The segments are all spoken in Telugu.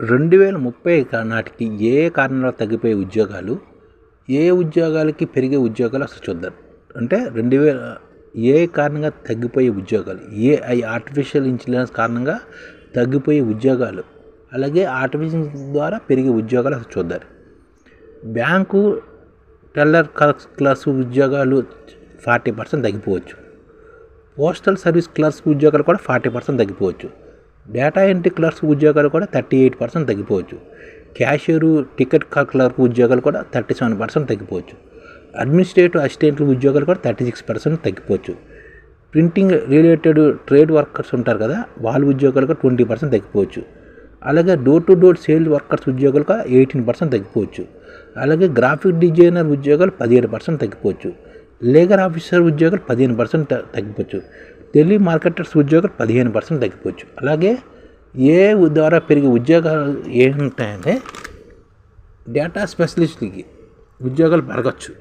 రెండు వేల ముప్పై నాటికి ఏ కారణాలు తగ్గిపోయే ఉద్యోగాలు ఏ ఉద్యోగాలకి పెరిగే ఉద్యోగాలు అసలు చూద్దాం. అంటే రెండు వేల ఏ కారణంగా తగ్గిపోయే ఉద్యోగాలు ఏ ఐ ఆర్టిఫిషియల్ ఇంటెలిజెన్స్ కారణంగా తగ్గిపోయే ఉద్యోగాలు అలాగే ఆర్టిఫిషియల్ ద్వారా పెరిగే ఉద్యోగాలు అసలు చూద్దాం. బ్యాంకు టెల్లర్ క్లాస్ ఉద్యోగాలు ఫార్టీ పర్సెంట్ తగ్గిపోవచ్చు. పోస్టల్ సర్వీస్ క్లర్క్స్ ఉద్యోగాలు కూడా ఫార్టీ పర్సెంట్ తగ్గిపోవచ్చు. డేటా ఎంట్రీ క్లర్క్స్ ఉద్యోగాలు కూడా థర్టీ ఎయిట్ పర్సెంట్ తగ్గిపోవచ్చు. క్యాషియరు టికెట్ క్లర్క్ ఉద్యోగాలు కూడా థర్టీ సెవెన్ పర్సెంట్ తగ్గిపోవచ్చు. అడ్మినిస్ట్రేటివ్ అసిస్టెంట్ల ఉద్యోగాలు కూడా థర్టీ సిక్స్ పర్సెంట్ తగ్గిపోవచ్చు. ప్రింటింగ్ రిలేటెడ్ ట్రేడ్ వర్కర్స్ ఉంటారు కదా వాళ్ళ ఉద్యోగాలు కూడా ట్వంటీ పర్సెంట్ తగ్గిపోవచ్చు. అలాగే door to door sale workers ఉద్యోగాలు కూడా ఎయిటీన్ పర్సెంట్ తగ్గిపోవచ్చు. అలాగే గ్రాఫిక్ డిజైనర్ ఉద్యోగాలు పదిహేడు పర్సెంట్ తగ్గిపోవచ్చు. లేగర్ ఆఫీసర్ ఉద్యోగాలు పదిహేను పర్సెంట్ తగ్గిపోవచ్చు. టెలి మార్కెటర్స్ ఉద్యోగాలు పదిహేను పర్సెంట్ తగ్గిపోవచ్చు. అలాగే ఏ ద్వారా పెరిగే ఉద్యోగాలు ఏముంటాయంటే డేటా స్పెషలిస్ట్లకి ఉద్యోగాలు పెరగచ్చు.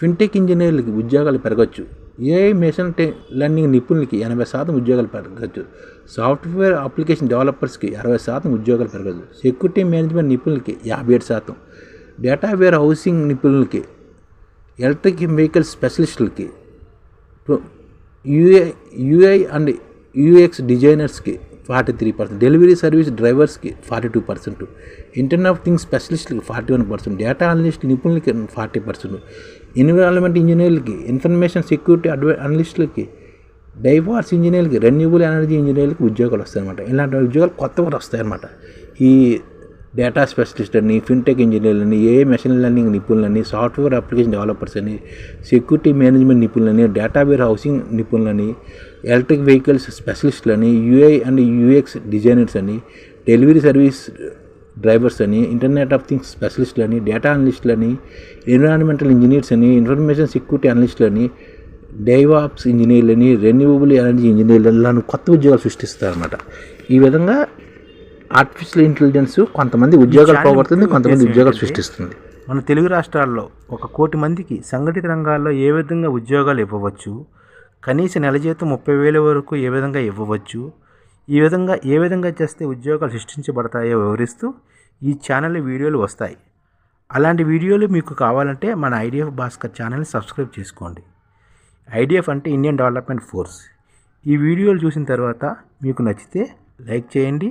ఫిన్టెక్ ఇంజనీర్లకి ఉద్యోగాలు పెరగచ్చు. ఏఐ మెషిన్ టె లెర్నింగ్ నిపుణులకి ఎనభై శాతం ఉద్యోగాలు పెరగచ్చు. సాఫ్ట్వేర్ అప్లికేషన్ డెవలపర్స్కి అరవై శాతం ఉద్యోగాలు పెరగచ్చు. సెక్యూరిటీ మేనేజ్మెంట్ నిపుణులకి యాభై ఏడు శాతం. డేటా వేర్ హౌసింగ్ నిపుణులకి ఎలక్ట్రిక్ వెహికల్ స్పెషలిస్టులకి యూఏ UI and UX డిజైనర్స్కి forty three percent delivery service డ్రైవర్స్కి forty two percent internet of things స్పెషలిస్ట్కి forty one percent data analyst నిపుణులకి forty percent environment ఇంజనీర్లకి ఇన్ఫర్మేషన్ సెక్యూరిటీ అడ్వై అనలిస్టులకి డైవార్స్ ఇంజనీర్లకి రెన్యూబుల్ ఎనర్జీ ఇంజనీర్లకి ఉద్యోగాలు వస్తాయన్నమాట. ఇలాంటి ఉద్యోగాలు కొత్త కూడా వస్తాయన్నమాట. ఈ డేటా స్పెషలిస్ట్ అని ఫిన్టెక్ ఇంజనీర్లని ఏ మెషిన్ లెర్నింగ్ నిపుణులని సాఫ్ట్వేర్ అప్లికేషన్ డెవలపర్స్ అని సెక్యూరిటీ మేనేజ్మెంట్ నిపుణులని డేటా వేర్ హౌసింగ్ నిపుణులని ఎలక్ట్రిక్ వెహికల్స్ స్పెషలిస్టులని యూఐ అండ్ యూఎక్స్ డిజైనర్స్ అని డెలివరీ సర్వీస్ డ్రైవర్స్ అని ఇంటర్నెట్ ఆఫ్ థింగ్స్ స్పెషలిస్టులని డేటా అనలిస్టులని ఎన్విరాన్మెంటల్ ఇంజనీర్స్ అని ఇన్ఫర్మేషన్ సెక్యూరిటీ అనలిస్టులని డైవాప్స్ ఇంజనీర్లని రెన్యూవబుల్ ఎనర్జీ ఇంజనీర్లను కొత్త ఉద్యోగాలు సృష్టిస్తారన్నమాట. ఈ విధంగా ఆర్టిఫిషియల్ ఇంటెలిజెన్స్ కొంతమంది ఉద్యోగాలు పోగొడుతుంది కొంతమంది ఉద్యోగాలు సృష్టిస్తుంది. మన తెలుగు రాష్ట్రాల్లో ఒక కోటి మందికి సంఘటిత రంగాల్లో ఏ విధంగా ఉద్యోగాలు ఇవ్వవచ్చు కనీస నెల జీతం ముప్పై వేల వరకు ఏ విధంగా ఇవ్వవచ్చు ఈ విధంగా ఏ విధంగా చేస్తే ఉద్యోగాలు సృష్టించబడతాయో వివరిస్తూ ఈ ఛానల్ వీడియోలు వస్తాయి. అలాంటి వీడియోలు మీకు కావాలంటే మన ఐడిఎఫ్ భాస్కర్ ఛానల్ని సబ్స్క్రైబ్ చేసుకోండి. ఐడిఎఫ్ అంటే ఇండియన్ డెవలప్మెంట్ ఫోర్స్. ఈ వీడియోలు చూసిన తర్వాత మీకు నచ్చితే లైక్ చేయండి